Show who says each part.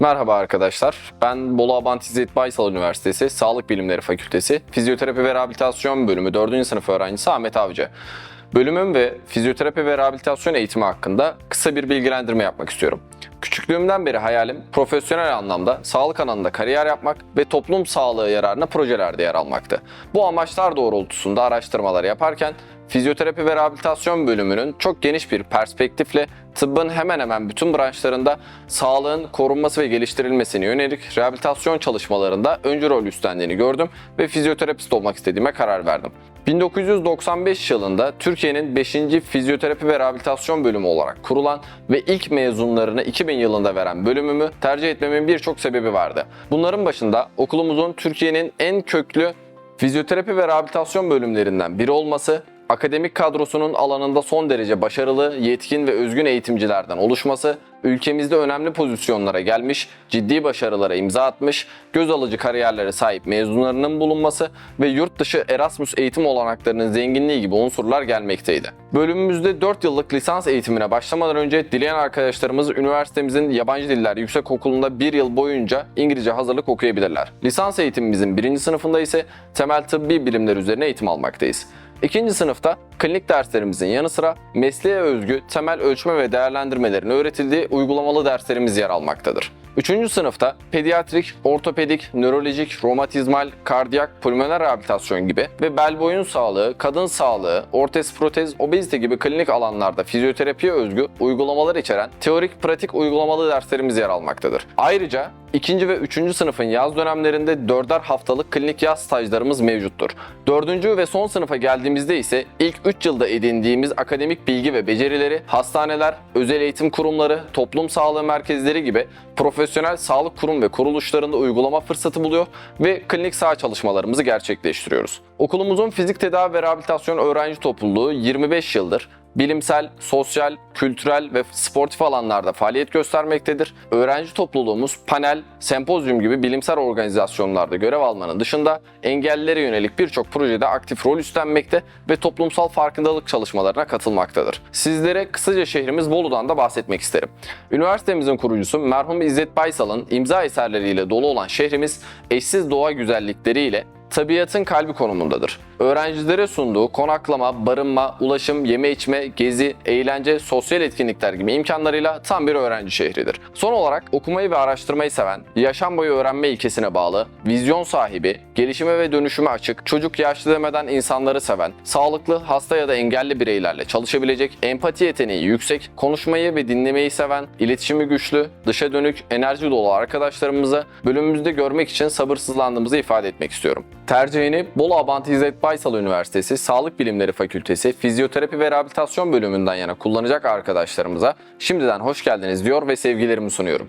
Speaker 1: Merhaba arkadaşlar. Ben Bolu Abant İzzet Baysal Üniversitesi Sağlık Bilimleri Fakültesi Fizyoterapi ve Rehabilitasyon Bölümü 4. sınıf öğrencisi Ahmet Avcı. Bölümüm ve fizyoterapi ve rehabilitasyon eğitimi hakkında kısa bir bilgilendirme yapmak istiyorum. Küçüklüğümden beri hayalim profesyonel anlamda sağlık alanında kariyer yapmak ve toplum sağlığı yararına projelerde yer almaktı. Bu amaçlar doğrultusunda araştırmalar yaparken fizyoterapi ve rehabilitasyon bölümünün çok geniş bir perspektifle tıbbın hemen hemen bütün branşlarında sağlığın korunması ve geliştirilmesine yönelik rehabilitasyon çalışmalarında öncü rol üstlendiğini gördüm ve fizyoterapist olmak istediğime karar verdim. 1995 yılında Türkiye'nin 5. Fizyoterapi ve Rehabilitasyon Bölümü olarak kurulan ve ilk mezunlarını 2000 yılında veren bölümümü tercih etmemin birçok sebebi vardı. Bunların başında okulumuzun Türkiye'nin en köklü fizyoterapi ve rehabilitasyon bölümlerinden biri olması, akademik kadrosunun alanında son derece başarılı, yetkin ve özgün eğitimcilerden oluşması, ülkemizde önemli pozisyonlara gelmiş, ciddi başarılara imza atmış, göz alıcı kariyerlere sahip mezunlarının bulunması ve yurt dışı Erasmus eğitim olanaklarının zenginliği gibi unsurlar gelmekteydi. Bölümümüzde 4 yıllık lisans eğitimine başlamadan önce dileyen arkadaşlarımız üniversitemizin yabancı diller yüksek okulunda 1 yıl boyunca İngilizce hazırlık okuyabilirler. Lisans eğitimimizin 1. sınıfında ise temel tıbbi bilimler üzerine eğitim almaktayız. İkinci sınıfta klinik derslerimizin yanı sıra mesleğe özgü temel ölçme ve değerlendirmelerin öğretildiği uygulamalı derslerimiz yer almaktadır. Üçüncü sınıfta pediatrik, ortopedik, nörolojik, romatizmal, kardiyak, pulmoner rehabilitasyon gibi ve bel boyun sağlığı, kadın sağlığı, ortez protez, obezite gibi klinik alanlarda fizyoterapiye özgü uygulamalar içeren teorik pratik uygulamalı derslerimiz yer almaktadır. Ayrıca İkinci ve üçüncü sınıfın yaz dönemlerinde dörder haftalık klinik yaz stajlarımız mevcuttur. Dördüncü ve son sınıfa geldiğimizde ise ilk 3 yılda edindiğimiz akademik bilgi ve becerileri hastaneler, özel eğitim kurumları, toplum sağlığı merkezleri gibi profesyonel sağlık kurum ve kuruluşlarında uygulama fırsatı buluyor ve klinik saha çalışmalarımızı gerçekleştiriyoruz. Okulumuzun fizik tedavi ve rehabilitasyon öğrenci topluluğu 25 yıldır bilimsel, sosyal, kültürel ve sportif alanlarda faaliyet göstermektedir. Öğrenci topluluğumuz panel, sempozyum gibi bilimsel organizasyonlarda görev almanın dışında engellilere yönelik birçok projede aktif rol üstlenmekte ve toplumsal farkındalık çalışmalarına katılmaktadır. Sizlere kısaca şehrimiz Bolu'dan da bahsetmek isterim. Üniversitemizin kurucusu merhum İzzet Baysal'ın imza eserleriyle dolu olan şehrimiz eşsiz doğa güzellikleriyle tabiatın kalbi konumundadır. Öğrencilere sunduğu konaklama, barınma, ulaşım, yeme içme, gezi, eğlence, sosyal etkinlikler gibi imkanlarıyla tam bir öğrenci şehridir. Son olarak okumayı ve araştırmayı seven, yaşam boyu öğrenme ilkesine bağlı, vizyon sahibi, gelişime ve dönüşüme açık, çocuk yaşlı demeden insanları seven, sağlıklı, hasta ya da engelli bireylerle çalışabilecek, empati yeteneği yüksek, konuşmayı ve dinlemeyi seven, iletişimi güçlü, dışa dönük, enerji dolu arkadaşlarımızı bölümümüzde görmek için sabırsızlandığımızı ifade etmek istiyorum. Tercihini Bolu Abant İzzet Baysal Üniversitesi Sağlık Bilimleri Fakültesi Fizyoterapi ve Rehabilitasyon bölümünden yana kullanacak arkadaşlarımıza şimdiden hoş geldiniz diyor ve sevgilerimi sunuyorum.